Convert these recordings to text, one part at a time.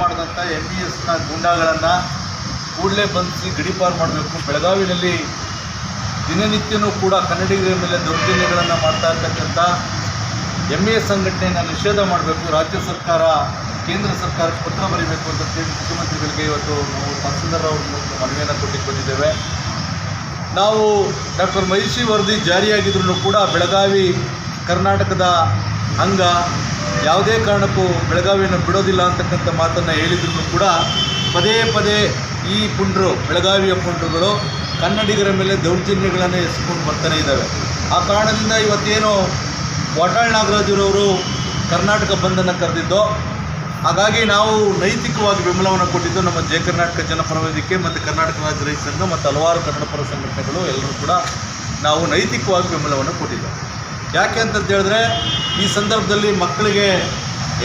ಮಾಡಿದಂಥ M B ಎಸ್ನ ಗೂಂಡಾಗಳನ್ನು ಕೂಡಲೇ ಬಂಧಿಸಿ ಗಡಿಪಾರು ಮಾಡಬೇಕು. ಬೆಳಗಾವಿನಲ್ಲಿ ದಿನನಿತ್ಯನೂ ಕೂಡ ಕನ್ನಡಿಗರ ಮೇಲೆ ದೌರ್ಜನ್ಯಗಳನ್ನು ಮಾಡ್ತಾ ಇರ್ತಕ್ಕಂಥ ಎಂ ಎಸ್ ಸಂಘಟನೆಯನ್ನು ನಿಷೇಧ ಮಾಡಬೇಕು. ರಾಜ್ಯ ಸರ್ಕಾರ, ಕೇಂದ್ರ ಸರ್ಕಾರಕ್ಕೆ ಪತ್ರ ಬರೀಬೇಕು ಅಂತ ಕೇಳಿ ಮುಖ್ಯಮಂತ್ರಿಗಳಿಗೆ ಇವತ್ತು ನಾವು ತಹಸೀಲ್ದಾರ್ ಮೂಲಕ ಮನವಿಯನ್ನು ಕೊಟ್ಟಿಗೆ ಬಂದಿದ್ದೇವೆ ನಾವು ಡಾಕ್ಟರ್ ಮಹಿಷಿ ವರದಿ ಜಾರಿಯಾಗಿದ್ರೂ ಕೂಡ ಬೆಳಗಾವಿ, ಕರ್ನಾಟಕದ ಅಂಗ ಯಾವುದೇ ಕಾರಣಕ್ಕೂ ಬೆಳಗಾವಿಯನ್ನು ಬಿಡೋದಿಲ್ಲ ಅಂತಕ್ಕಂಥ ಮಾತನ್ನು ಹೇಳಿದ್ರು ಕೂಡ ಪದೇ ಪದೇ ಈ ಪುಂಡ್ರು, ಬೆಳಗಾವಿಯ ಪುಂಡ್ರುಗಳು ಕನ್ನಡಿಗರ ಮೇಲೆ ದೌರ್ಜನ್ಯಗಳನ್ನು ಎಸ್ಕೊಂಡು ಬರ್ತಾನೆ ಇದ್ದಾವೆ. ಆ ಕಾರಣದಿಂದ ಇವತ್ತೇನು ವಾಟಾಳ್ ನಾಗರಾಜರವರು ಕರ್ನಾಟಕ ಬಂದನ್ನು ಕರೆದಿದ್ದೋ, ಹಾಗಾಗಿ ನಾವು ನೈತಿಕವಾಗಿ ಬೆಂಬಲವನ್ನು ಕೊಟ್ಟಿದ್ದು ನಮ್ಮ ಜಯ ಕರ್ನಾಟಕ ಜನಪರ ಮತ್ತು ಕರ್ನಾಟಕ ರಾಜ್ಯ ರೈತ ಸಂಘ ಮತ್ತು ಹಲವಾರು ಕನ್ನಡಪರ ಸಂಘಟನೆಗಳು ಎಲ್ಲರೂ ಕೂಡ ನಾವು ನೈತಿಕವಾಗಿ ಬೆಂಬಲವನ್ನು ಕೊಟ್ಟಿದ್ದೇವೆ. ಯಾಕೆ ಅಂತಂತ ಹೇಳಿದ್ರೆ ಈ ಸಂದರ್ಭದಲ್ಲಿ ಮಕ್ಕಳಿಗೆ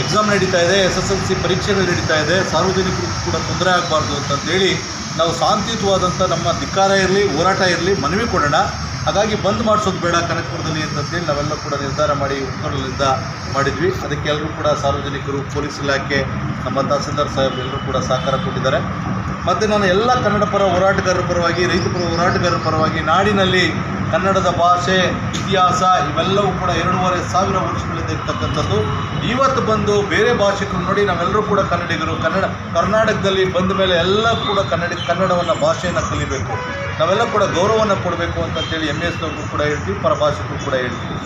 ಎಕ್ಸಾಮ್ ನಡೀತಾ ಇದೆ ಎಸ್ ಎಸ್ ಎಲ್ ಸಿ ಪರೀಕ್ಷೆಗಳು ನಡೀತಾ ಇದೆ ಸಾರ್ವಜನಿಕರಿಗೂ ಕೂಡ ತೊಂದರೆ ಆಗಬಾರ್ದು ಅಂತಂದೇಳಿ ನಾವು ಶಾಂತಿಯುತವಾದಂಥ ನಮ್ಮ ಧಿಕ್ಕಾರ ಇರಲಿ, ಹೋರಾಟ ಇರಲಿ, ಮನವಿ ಕೊಡೋಣ. ಹಾಗಾಗಿ ಬಂದ್ ಮಾಡಿಸೋದು ಬೇಡ ಕನಕಪುರದಲ್ಲಿ ಅಂತಂದೇಳಿ ನಾವೆಲ್ಲ ಕೂಡ ನಿರ್ಧಾರ ಮಾಡಿ ಉತ್ತರದಿಂದ ಮಾಡಿದ್ವಿ. ಅದಕ್ಕೆ ಎಲ್ಲರೂ ಕೂಡ ಸಾರ್ವಜನಿಕರು, ಪೊಲೀಸ್ ಇಲಾಖೆ, ನಮ್ಮ ತಹಸೀಲ್ದಾರ್ ಸಾಹೇಬ್ ಎಲ್ಲರೂ ಕೂಡ ಸಹಕಾರ ಕೊಟ್ಟಿದ್ದಾರೆ. ಮತ್ತು ನಾನು ಎಲ್ಲ ಕನ್ನಡ ಪರ ಹೋರಾಟಗಾರರ ಪರವಾಗಿ, ರೈತ ಪರ ಹೋರಾಟಗಾರರ ಪರವಾಗಿ ನಾಡಿನಲ್ಲಿ ಕನ್ನಡದ ಭಾಷೆ, ಇತಿಹಾಸ ಇವೆಲ್ಲವೂ ಕೂಡ ಎರಡೂವರೆ ಸಾವಿರ ವರ್ಷಗಳಿಂದ ಇರ್ತಕ್ಕಂಥದ್ದು. ಇವತ್ತು ಬಂದು ಬೇರೆ ಭಾಷಿಕರು ನೋಡಿ ನಾವೆಲ್ಲರೂ ಕೂಡ ಕನ್ನಡಿಗರು. ಕನ್ನಡ, ಕರ್ನಾಟಕದಲ್ಲಿ ಬಂದ ಮೇಲೆ ಎಲ್ಲ ಕೂಡ ಕನ್ನಡ, ಕನ್ನಡವನ್ನು ಭಾಷೆಯನ್ನು ಕಲಿಬೇಕು. ನಾವೆಲ್ಲ ಕೂಡ ಗೌರವವನ್ನು ಕೊಡಬೇಕು ಅಂತಂತೇಳಿ ಎಂ ಎಸ್ನವ್ರಿಗೂ ಕೂಡ ಹೇಳ್ತೀವಿ ಪರಭಾಷೆಗೂ ಕೂಡ ಹೇಳ್ತೀವಿ.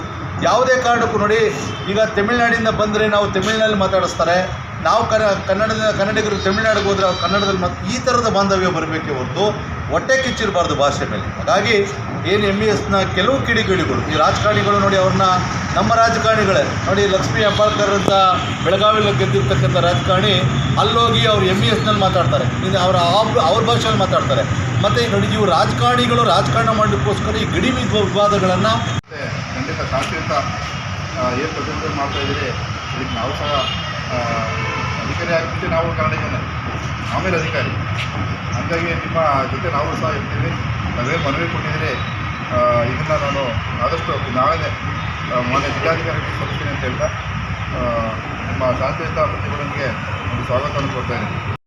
ಯಾವುದೇ ಕಾರಣಕ್ಕೂ ನೋಡಿ, ಈಗ ತಮಿಳುನಾಡಿಂದ ಬಂದರೆ ನಾವು ತಮಿಳಿನಲ್ಲಿ ಮಾತಾಡಿಸ್ತಾರೆ. ನಾವು ಕನ್ನ ಕನ್ನಡದ, ಕನ್ನಡಿಗರು ತಮಿಳ್ನಾಡಿಗೆ ಹೋದರೆ ಅವ್ರು ಕನ್ನಡದಲ್ಲಿ ಮತ್ತು ಈ ಥರದ ಬಾಂಧವ್ಯ ಬರಬೇಕೇ ಹೊರತು ಹೊಟ್ಟೆ ಕಿಚ್ಚಿರಬಾರ್ದು ಭಾಷೆ ಮೇಲೆ. ಹಾಗಾಗಿ ಏನು ಎಂ ಇ ಎಸ್ನ ಕೆಲವು ಕಿಡಿಗಿಡಿಗಳು, ಈ ರಾಜಕಾರಣಿಗಳು ನೋಡಿ ಅವ್ರನ್ನ, ನಮ್ಮ ರಾಜಕಾರಣಿಗಳೇ ನೋಡಿ ಲಕ್ಷ್ಮೀ ಹೆಬ್ಬಾಳ್ಕರ್ ಅಂತ ಬೆಳಗಾವಿಯಲ್ಲಿ ಗೆದ್ದಿರ್ತಕ್ಕಂಥ ರಾಜಕಾರಣಿ, ಅಲ್ಲೋಗಿ ಅವ್ರು ಎಂ ಇ ಎಸ್ನಲ್ಲಿ ಮಾತಾಡ್ತಾರೆ. ಇದು ಅವರ ಅವ್ರ ಭಾಷೆಯಲ್ಲಿ ಮಾತಾಡ್ತಾರೆ. ಮತ್ತು ನೋಡಿ ಇವು ರಾಜಕಾರಣಿಗಳು ರಾಜಕಾರಣ ಮಾಡಲಿಕ್ಕೋಸ್ಕರ ಈ ಗಡಿ ವಿವ- ವಿವಾದಗಳನ್ನು ಖಂಡಿತ ಶಾಂತಿಯುತ ಏನು ಪ್ರತಿಭಟನೆ ಮಾಡ್ತಾ ಇದ್ದೀರಿ, ಇದಕ್ಕೆ ನಾವು ಸಹ ಅಧಿಕಾರಿ ಆಗಿಬಿಟ್ಟು ನಾವು ಕನ್ನಡಿಗನೇ ಆಮೇಲೆ ಅಧಿಕಾರಿ. ಹಾಗಾಗಿ ನಿಮ್ಮ ಜೊತೆ ನಾವು ಸಹ ಇರ್ತೀವಿ. ನಾವೇನು ಮನವಿ ಕೊಟ್ಟಿದ್ದೀರಿ ಇದನ್ನು ನಾನು ಆದಷ್ಟು ನಾಳೆ ಮಾನ್ಯ ಜಿಲ್ಲಾಧಿಕಾರಿಗೆ ಕೊಡ್ತೀನಿ ಅಂತ ಹೇಳ್ತಾ ನಿಮ್ಮ ಶಾಂತಿಯುತ ಪ್ರತಿಭಟನೆಗೆ ಒಂದು ಸ್ವಾಗತವನ್ನು ಕೊಡ್ತಾ ಇದ್ದೀನಿ.